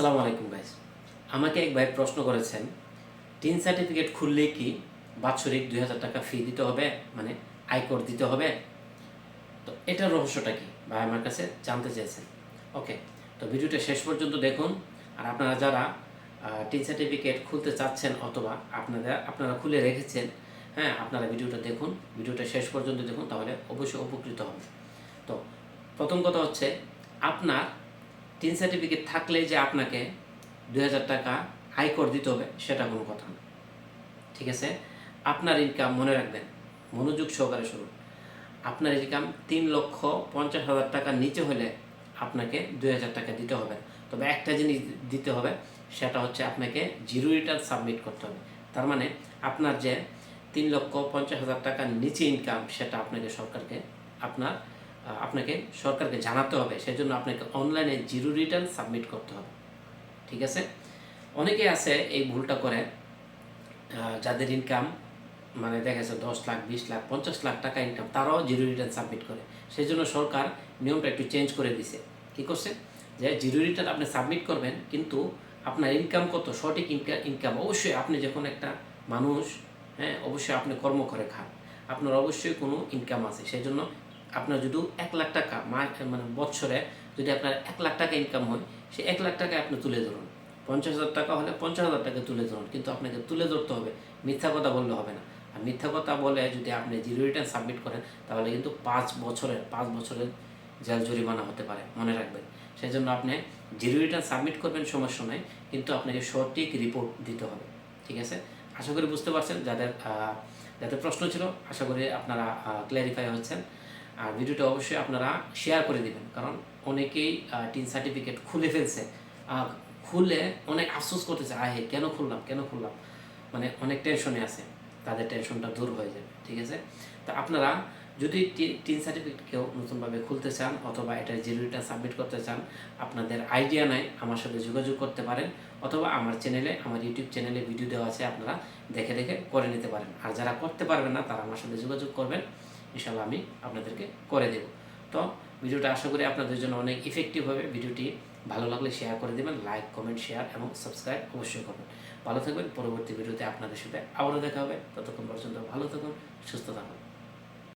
আসসালামু আলাইকুম গাইস আমাকে এক ভাই প্রশ্ন করেছেন, টিন সার্টিফিকেট খুললে কি বাৎসরিক দুই হাজার টাকা ফি দিতে হবে? মানে আয়কর দিতে হবে? তো এটার রহস্যটা কি? ভাই আমার কাছে জানতে চেয়েছেন। ওকে তো ভিডিওটা শেষ পর্যন্ত দেখুন। আর আপনারা যারা টিন সার্টিফিকেট খুলতে চাচ্ছেন অথবা আপনারা আপনারা খুলে রেখেছেন হ্যাঁ আপনারা ভিডিওটা দেখুন। ভিডিওটা শেষ পর্যন্ত দেখুন, তাহলে অবশ্যই উপকৃত হবে তো প্রথম কথা হচ্ছে, আপনার টিন সার্টিফিকেট থাকলে যে আপনাকে দুই হাজার টাকা আয়কর দিতে হবে, সেটা কোনো কথা না। ঠিক আছে? আপনার ইনকাম মনে রাখবেন, মনোযোগ সহকারে শুরু আপনার ইনকাম তিন লক্ষ পঞ্চাশ হাজার টাকার নিচে হলে আপনাকে দুই হাজার টাকা দিতে হবে। তবে একটা জিনিস দিতে হবে, সেটা হচ্ছে আপনাকে জিরো রিটার্ন সাবমিট করতে হবে। তার মানে আপনার যে তিন লক্ষ পঞ্চাশ হাজার টাকার নিচে ইনকাম সেটা আপনাকে সরকারকে আপনার আপনাকে সরকারকে জানাতে হবে, সেজন্য আপনাকে অনলাইনে জিরো রিটার্ন সাবমিট করতে হবে। ঠিক আছে? অনেকে আছে, এই ভুলটা করে যাদের ইনকাম মানে দেখা যাচ্ছে দশ লাখ, বিশ লাখ, পঞ্চাশ লাখ টাকা ইনকাম তারাও জিরো রিটার্ন সাবমিট করে। সেই জন্য সরকার নিয়মটা একটু চেঞ্জ করে দিছে। কি করছে? যে জিরো রিটার্ন আপনি সাবমিট করবেন, কিন্তু আপনার ইনকাম কত? সঠিক ইনকাম অবশ্যই আপনি যখন একটা মানুষ হ্যাঁ অবশ্যই আপনি কর্ম করে খান। আপনার অবশ্যই কোনো ইনকাম আছে। সেই জন্য আপনার যদি এক লাখ টাকা মানে বছরে যদি আপনার এক লাখ টাকা ইনকাম হয়, সেই এক লাখ টাকা আপনি তুলে ধরুন। পঞ্চাশ হাজার টাকা হলে পঞ্চাশ হাজার টাকা তুলে ধরুন, কিন্তু আপনাকে তুলে ধরতে হবে। মিথ্যা কথা বললে হবে না। আর মিথ্যা কথা বলে যদি আপনি জিরো রিটার্ন সাবমিট করেন, তাহলে কিন্তু পাঁচ বছরের পাঁচ বছরের জেল জরিমানা হতে পারে, মনে রাখবেন। সেই জন্য আপনি জিরো রিটার্ন সাবমিট করবেন সমস্যা নয় কিন্তু আপনাকে সঠিক রিপোর্ট দিতে হবে। ঠিক আছে? আশা করি বুঝতে পারছেন। যাদের যাদের প্রশ্ন ছিল, আশা করি আপনারা ক্লিয়ারিফাই হচ্ছেন। আর ভিডিওটা অবশ্যই আপনারা শেয়ার করে দিবেন। কারণ অনেকেই টিন সার্টিফিকেট খুলে ফেলছে। আহ, খুলে অনেক আফসোস করতেছে আহে কেন খুললাম কেন খুললাম? মানে অনেক টেনশনে আছে। তাদের টেনশনটা দূর হয়ে যাবে ঠিক আছে? তা আপনারা যদি টিন সার্টিফিকেট কেউ নতুনভাবে খুলতে চান অথবা এটা জিরো সাবমিট করতে চান আপনাদের আইডিয়া নাই আমার সাথে যোগাযোগ করতে পারেন অথবা আমার চ্যানেলে আমার ইউটিউব চ্যানেলে ভিডিও দেওয়া আছে আপনারা দেখে দেখে করে নিতে পারেন। আর যারা করতে পারবেন না তারা আমার সাথে যোগাযোগ করবেন। ইনশাল্লাহ আমি আপনাদেরকে করে দেব। তো ভিডিওটা আশা করি আপনাদের জন্য অনেক ইফেক্টিভ হবে। ভিডিওটি ভালো লাগলে শেয়ার করে দেবেন লাইক কমেন্ট শেয়ার এবং সাবস্ক্রাইব অবশ্যই করবেন। ভালো থাকবেন, পরবর্তী ভিডিওতে আপনাদের সাথে আবারও দেখা হবে। ততক্ষণ পর্যন্ত ভালো থাকুন, সুস্থ থাকুন।